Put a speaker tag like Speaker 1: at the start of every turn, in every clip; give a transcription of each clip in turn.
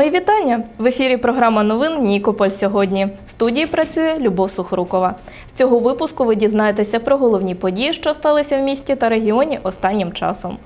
Speaker 1: Мої вітання! В ефірі програма новин Нікополь сьогодні. В студії працює Любов Сухорукова. З цього випуску ви дізнаєтеся про головні події, що сталися в місті та регіоні останнім часом.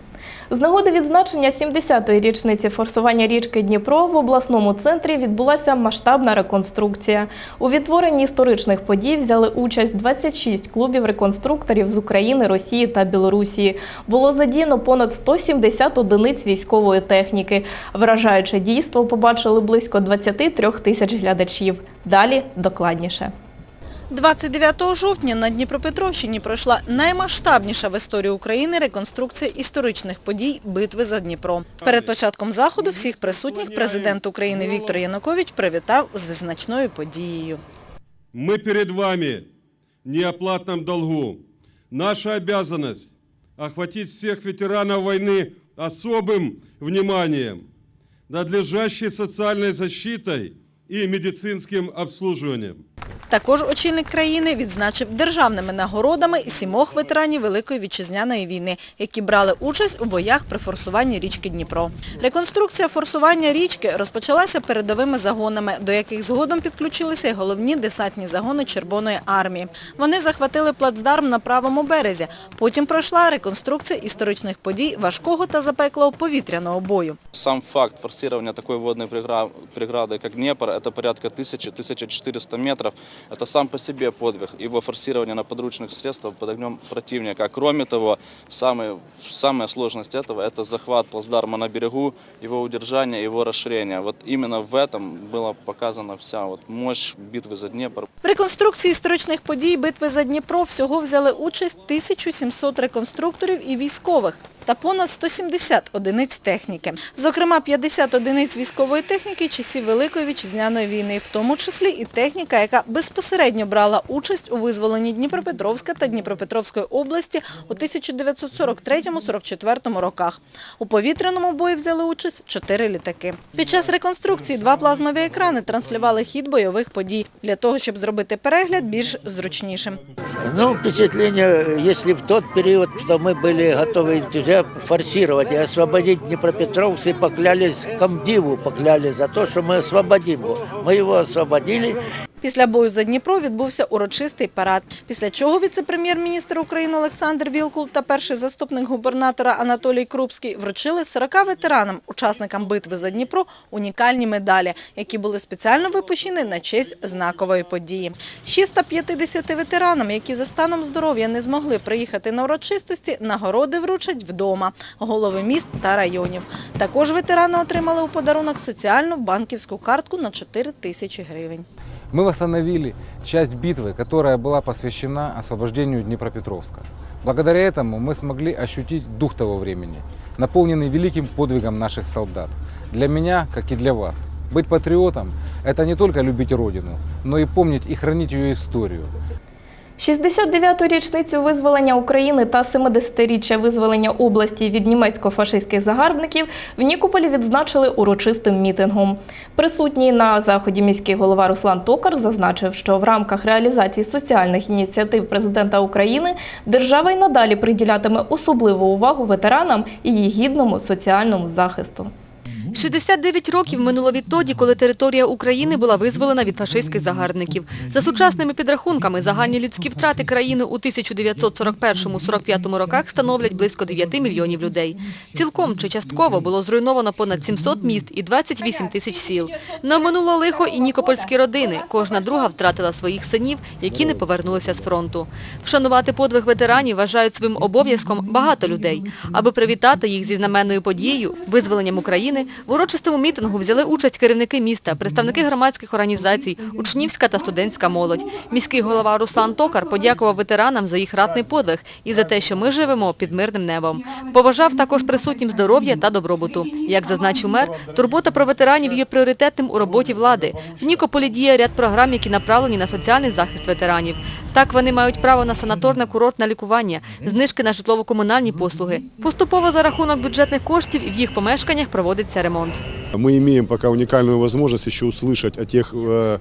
Speaker 1: З нагоди відзначення 70-ї річниці форсування річки Дніпро в обласному центрі відбулася масштабна реконструкція. У відтворенні історичних подій взяли участь 26 клубів реконструкторів з України, Росії та Білорусі. Було задіяно понад 170 одиниць військової техніки. Вражаюче дійство побачили близько 23 тисяч глядачів. Далі докладніше.
Speaker 2: 29 жовтня на Дніпропетровщині пройшла наймасштабніша в історії України реконструкція історичних подій битви за Дніпро. Перед початком заходу всіх присутніх президент України Віктор Янукович привітав з визначною подією.
Speaker 3: Мы перед вами в неоплатном долгу. Наша обязанность – охватить всех ветеранов войны особым вниманием, надлежащей социальной защитой и медицинским обслуживанием.
Speaker 2: Також очільник країни відзначив державними нагородами сімох ветеранів Великої Вітчизняної війни, які брали участь у боях при форсуванні річки Дніпро. Реконструкція форсування річки розпочалася передовими загонами, до яких згодом підключилися й головні десантні загони Червоної армії. Вони захватили плацдарм на правому березі. Потім пройшла реконструкція історичних подій важкого та запеклого повітряного бою.
Speaker 4: Сам факт форсирования такой водной прегра- преграды, как Днепр, это порядка 1000-1400 метров. Это сам по себе подвиг. Его форсирование на подручных средствах под огнем противника. Кроме того, самый, самая сложность этого – это захват плацдарма на берегу, его удержание, его расширение. Вот именно в этом была показана вся вот мощь битвы за Днепр.
Speaker 2: В реконструкції історичних подій битви за Дніпро всього взяли участь 1700 реконструкторів і військових та понад 170 одиниць техніки. Зокрема, 50 одиниць військової техніки часів Великої Вітчизняної війни, в тому числі і техніка, яка безпосередньо брала участь у визволенні Дніпропетровська та Дніпропетровської області у 1943-44 роках. У повітряному бої взяли участь чотири літаки. Під час реконструкції два плазмові екрани транслювали хід бойових подій для того, щоб зробити перегляд більш зручнішим.
Speaker 5: Ну, впечатление, если в тот период, то мы были готовы уже форсировать и освободить Днепропетровцы, поклялись комдиву, поклялись за то, что мы освободим его. Мы его освободили,
Speaker 2: Після бою за Дніпро відбувся урочистий парад, після чого віце-прем'єр-міністр України Олександр Вілкул та перший заступник губернатора Анатолій Крупський вручили 40 ветеранам, учасникам битви за Дніпро, унікальні медалі, які були спеціально випущені на честь знакової події. Ще 150 ветеранам, які за станом здоров'я не змогли приїхати на урочистості, нагороди вручать вдома, голови міст та районів. Також ветерани отримали у подарунок соціальну банківську картку на 4 тисячі гривень.
Speaker 6: Мы восстановили часть битвы, которая была посвящена освобождению Днепропетровска. Благодаря этому мы смогли ощутить дух того времени, наполненный великим подвигом наших солдат. Для меня, как и для вас, быть патриотом – это не только любить Родину, но и помнить и хранить ее историю.
Speaker 1: 69-ту річницю визволення України та 70-річчя визволення області від німецько-фашистських загарбників в Нікополі відзначили урочистим мітингом. Присутній на заході міський голова Руслан Токар зазначив, що в рамках реалізації соціальних ініціатив президента України держава й надалі приділятиме особливу увагу ветеранам і їх гідному соціальному захисту.
Speaker 7: 69 років минуло відтоді, коли територія України була визволена від фашистських загарбників. За сучасними підрахунками, загальні людські втрати країни у 1941-45 роках становлять близько 9 мільйонів людей. Цілком чи частково було зруйновано понад 700 міст і 28 тисяч сіл. На минуло лихо і нікопольські родини. Кожна друга втратила своїх синів, які не повернулися з фронту. Вшанувати подвиг ветеранів вважають своїм обов'язком багато людей. Аби привітати їх зі знаменною подією, визволенням України, в урочистому мітингу взяли участь керівники міста, представники громадських організацій, учнівська та студентська молодь. Міський голова Руслан Токар подякував ветеранам за їх ратний подвиг і за те, що ми живемо під мирним небом. Побажав також присутнім здоров'я та добробуту. Як зазначив мер, турбота про ветеранів є пріоритетним у роботі влади. В Нікополі діє ряд програм, які направлені на соціальний захист ветеранів. Так вони мають право на санаторне курортне лікування, знижки на житлово-комунальні послуги. Поступово за рахунок бюджетних коштів в їх помешканнях проводиться ремонт
Speaker 8: Мы имеем пока уникальную возможность еще услышать о тех, э,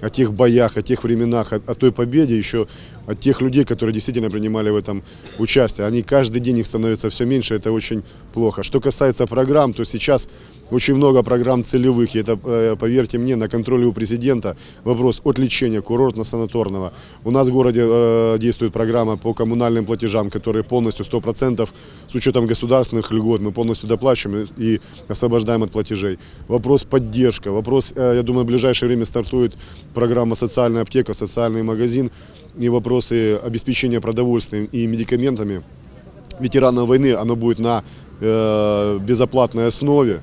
Speaker 8: о тех боях, о тех временах, о, о той победе еще от тех людей, которые действительно принимали в этом участие. Они каждый день их становится все меньше, это очень плохо. Что касается программ, то сейчас очень много программ целевых, и это, э, поверьте мне, на контроле у президента вопрос от лечения курортно-санаторного. У нас в городе э, действует программа по коммунальным платежам, которые полностью 100% с учетом государственных льгот мы полностью доплачиваем и освобождаем от платежей. Вопрос поддержка, вопрос, э, я думаю, в ближайшее время стартует программа «Социальная аптека», «Социальный магазин» и вопросы обеспечения продовольствием и медикаментами ветеранов войны, оно будет на безоплатной основе.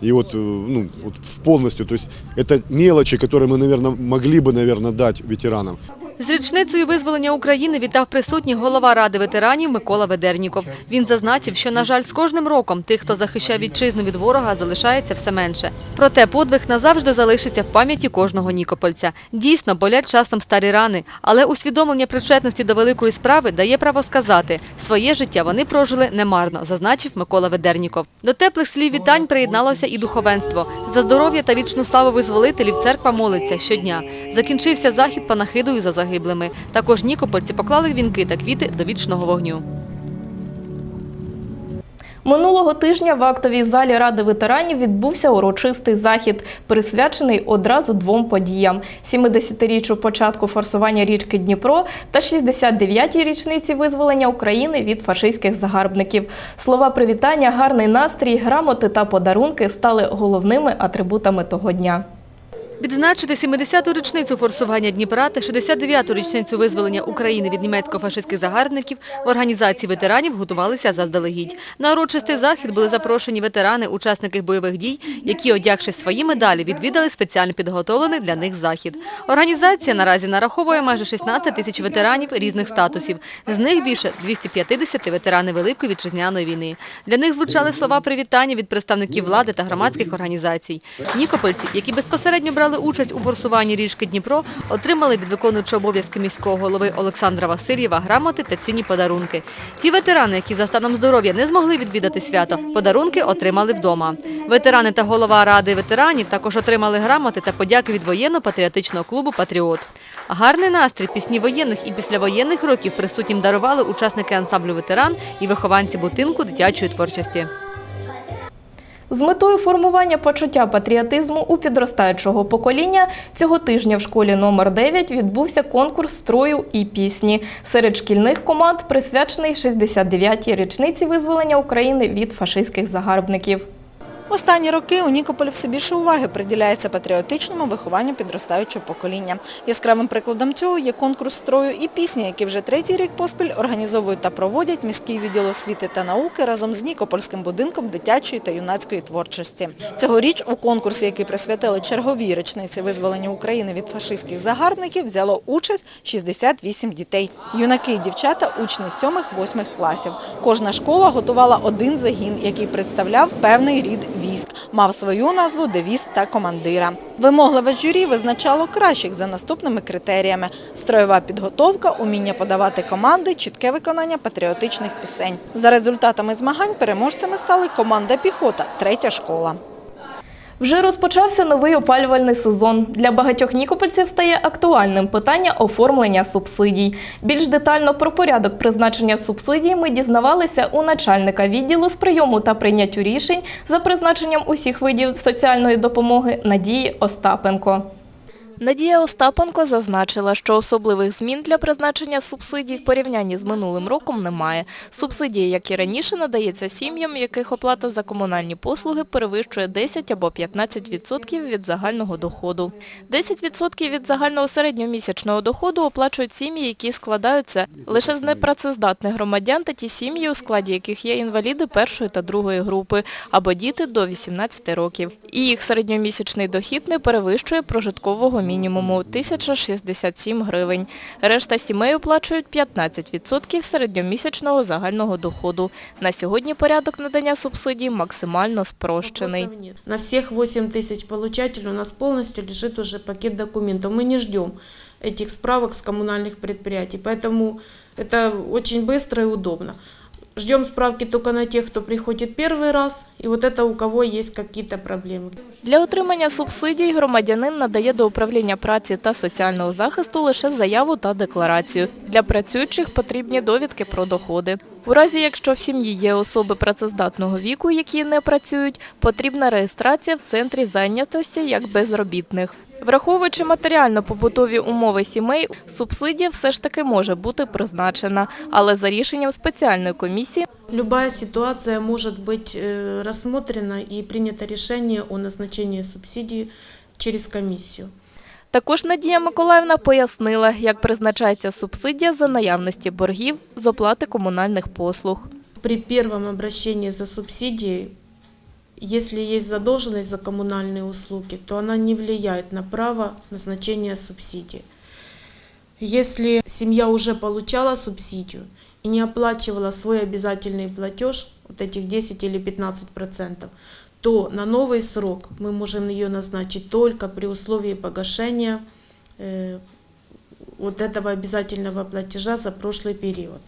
Speaker 8: И вот, э, ну, вот в полностью, то есть это мелочи, которые мы, наверное, могли бы, наверное, дать ветеранам.
Speaker 7: З річницею визволення України вітав присутніх голова Ради ветеранів Микола Ведерніков. Він зазначив, що, на жаль, з кожним роком тих, хто захищав вітчизну від ворога, залишається все менше. Проте подвиг назавжди залишиться в пам'яті кожного нікопольця. Дійсно, болять часом старі рани, але усвідомлення причетності до великої справи дає право сказати, своє життя вони прожили немарно, зазначив Микола Ведерніков. До теплих слів вітань приєдналося і духовенство. За здоров'я та вічну славу визволителів церква молиться щодня. Закінчився захід панахидою за загиблими. Також нікопольці поклали вінки та квіти до вічного вогню.
Speaker 1: Минулого тижня в актовій залі Ради ветеранів відбувся урочистий захід, присвячений одразу двом подіям: 70-річчю початку форсування річки Дніпро та 69-й річниці визволення України від фашистських загарбників. Слова привітання, гарний настрій, грамоти та подарунки стали головними атрибутами того дня.
Speaker 7: Відзначити 70-ту річницю форсування Дніпра та 69-ту річницю визволення України від німецько-фашистських загарбників в організації ветеранів готувалися заздалегідь. На урочистий захід були запрошені ветерани, учасники бойових дій, які, одягши свої медалі, відвідали спеціально підготовлений для них захід. Організація наразі нараховує майже 16 тисяч ветеранів різних статусів. З них більше 250 ветерани Великої вітчизняної війни. Для них звучали слова привітання від представників влади та громадських організацій. Нікопольці, які безпосередньо брали участь у форсуванні річки Дніпро, отримали від виконуючого обов'язки міського голови Олександра Васильєва грамоти та цінні подарунки. Ті ветерани, які за станом здоров'я не змогли відвідати свято, подарунки отримали вдома. Ветерани та голова ради ветеранів також отримали грамоти та подяки від воєнно-патріотичного клубу Патріот. Гарний настрій пісні воєнних і післявоєнних років присутнім дарували учасники ансамблю ветеран і вихованці будинку дитячої творчості.
Speaker 1: З метою формування почуття патріотизму у підростаючого покоління цього тижня в школі номер 9 відбувся конкурс строю і пісні серед шкільних команд, присвячений 69-й річниці визволення України від фашистських загарбників.
Speaker 2: Останні роки у Нікополі все більше уваги приділяється патріотичному вихованню підростаючого покоління. Яскравим прикладом цього є конкурс строю і пісні, які вже третій рік поспіль організовують та проводять міський відділ освіти та науки разом з Нікопольським будинком дитячої та юнацької творчості. Цьогоріч у конкурсі, який присвятили черговій річниці визволення України від фашистських загарбників, взяло участь 68 дітей. Юнаки і дівчата – учні 7-8 класів. Кожна школа готувала один загін, який представляв певний рід військ, мав свою назву, девіз та командира. Вимогливе журі визначало кращих за наступними критеріями: строєва підготовка, уміння подавати команди, чітке виконання патріотичних пісень. За результатами змагань переможцями стали команда піхота, третя школа.
Speaker 1: Вже розпочався новий опалювальний сезон. Для багатьох нікопольців стає актуальним питання оформлення субсидій. Більш детально про порядок призначення субсидій ми дізнавалися у начальника відділу з прийому та прийняттю рішень за призначенням усіх видів соціальної допомоги Надії Остапенко. Надія Остапенко зазначила, що особливих змін для призначення субсидій в порівнянні з минулим роком немає. Субсидія, як і раніше, надається сім'ям, яких оплата за комунальні послуги перевищує 10 або 15% від загального доходу. 10% від загального середньомісячного доходу оплачують сім'ї, які складаються лише з непрацездатних громадян та ті сім'ї, у складі яких є інваліди першої та другої групи, або діти до 18 років. І їх середньомісячний дохід не перевищує прожиткового мінімуму 1067 гривень. Решта сімей оплачують 15% середньомісячного загального доходу. На сьогодні порядок надання субсидій максимально спрощений.
Speaker 9: Вопросов нет. На всех 8 тысяч получателей у нас полностью лежит уже пакет документов. Мы не ждем этих справок с коммунальных предприятий, поэтому это очень быстро и удобно. Ждем справки только на тех, кто приходит первый раз, и вот это у кого есть какие-то проблемы.
Speaker 1: Для отримання субсидій громадянин надає до управління праці та соціального захисту лише заяву та декларацію. Для працюючих потрібні довідки про доходи. У разі, якщо в сім'ї є особи працездатного віку, які не працюють, потрібна реєстрація в центрі зайнятості як безробітних. Враховуючи матеріально-побутові умови сімей, субсидія все ж таки може бути призначена, але за рішенням спеціальної комісії
Speaker 9: Любая ситуация может быть э, рассмотрена и принято решение о назначении субсидии через комиссию.
Speaker 1: Також Надія Миколаївна пояснила, як призначається субсидія за наявності боргів з оплати комунальних послуг.
Speaker 9: При первом обращении за субсидией, если есть задолженность за коммунальные услуги, то она не влияет на право назначения субсидии. Если семья уже получала субсидию и не оплачивала свой обязательный платеж, вот этих 10 или 15 процентов, то на новый срок мы можем ее назначить только при условии погашения э, вот этого обязательного платежа за прошлый период.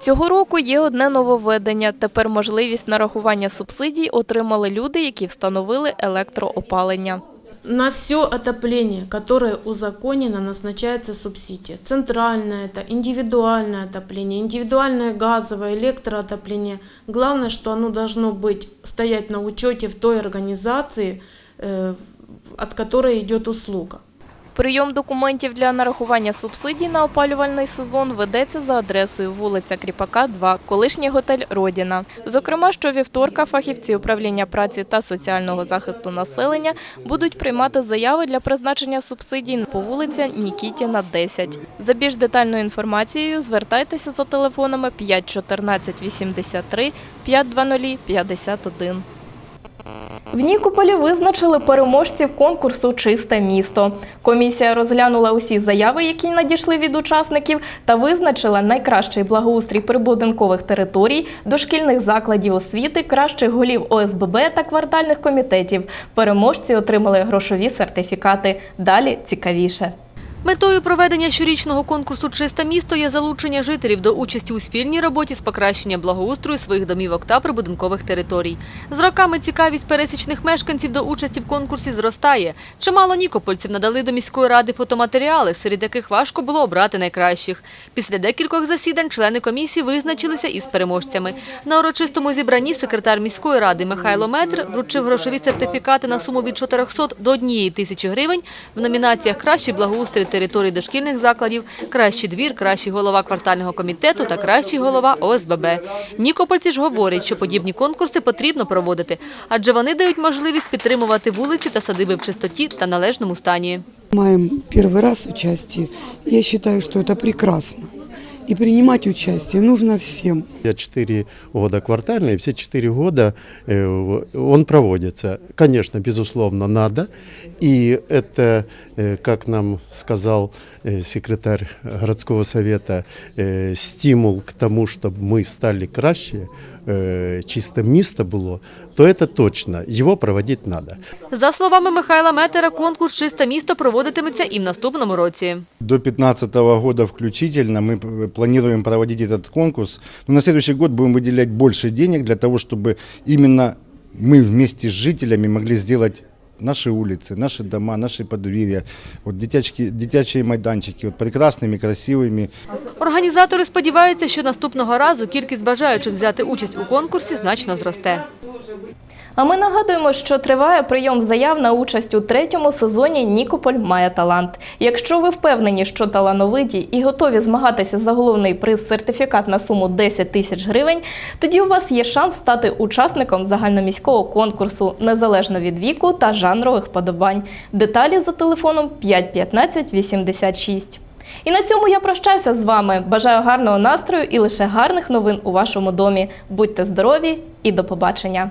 Speaker 1: Цього року є одне нововведення. Тепер можливість нарахування субсидій отримали люди, які встановили електроопалення.
Speaker 9: На все отопление, которое узаконено, назначается субсидия. Центральное это, индивидуальное отопление, индивидуальное газовое, электроотопление. Главное, что оно должно быть, стоять на учете в той организации, э, от которой идет услуга.
Speaker 1: Прийом документів для нарахування субсидій на опалювальний сезон ведеться за адресою вулиця Кріпака, 2, колишній готель Родіна. Зокрема, щовівторка фахівці управління праці та соціального захисту населення будуть приймати заяви для призначення субсидій по вулиці Нікітіна, 10. За більш детальною інформацією звертайтеся за телефонами 514 83 520 51. В Нікополі визначили переможців конкурсу Чисте місто. Комісія розглянула усі заяви, які надійшли від учасників, та визначила найкращий благоустрій прибудинкових територій, дошкільних закладів освіти, кращих голів ОСББ та квартальних комітетів. Переможці отримали грошові сертифікати. Далі цікавіше.
Speaker 7: Метою проведення щорічного конкурсу «Чисте місто» є залучення жителів до участі у спільній роботі з покращення благоустрою своїх домівок та прибудинкових територій. З роками цікавість пересічних мешканців до участі в конкурсі зростає. Чимало нікопольців надали до міської ради фотоматеріали, серед яких важко було обрати найкращих. Після декількох засідань члени комісії визначилися із переможцями. На урочистому зібранні секретар міської ради Михайло Метр вручив грошові сертифікати на суму від 400 до 1 тисячі гривень в номінаціях «Кращий благоустрій територій дошкільних закладів», «Кращий двір», «Кращий голова квартального комітету» та «Кращий голова ОСББ». Нікопольці ж говорять, що подібні конкурси потрібно проводити, адже вони дають можливість підтримувати вулиці та садиби в чистоті та належному стані.
Speaker 10: Маємо перший раз участь. Я вважаю, що це прекрасно И принимать участие нужно всем.
Speaker 11: Я 4 года квартальный, и все 4 года э, он проводится. Конечно, безусловно, надо. И это, э, как нам сказал э, секретарь городского совета, э, стимул к тому, чтобы мы стали краще, э, чисто место было, то это точно. Его проводить надо.
Speaker 7: За словами Михайла Метера, конкурс «Чисте місто» проводитиметься і в наступному році.
Speaker 12: До 2015 года включительно мы п- планируем проводить этот конкурс. Но на следующий год будем выделять больше денег для того, чтобы именно мы вместе с жителями могли сделать наши улицы, наши дома, наши подворья, вот детячки, детячие майданчики, вот прекрасными, красивыми.
Speaker 7: Організатори сподіваються, що наступного разу кількість бажаючих взяти участь у конкурсі значно зросте.
Speaker 1: А ми нагадуємо, що триває прийом заяв на участь у третьому сезоні Нікополь має талант. Якщо ви впевнені, що талановиті і готові змагатися за головний приз сертифікат на суму 10 тисяч гривень, тоді у вас є шанс стати учасником загальноміського конкурсу незалежно від віку та жанрових подобань. Деталі за телефоном 515 86. І на цьому я прощаюся з вами. Бажаю гарного настрою і лише гарних новин у вашому домі. Будьте здорові і до побачення!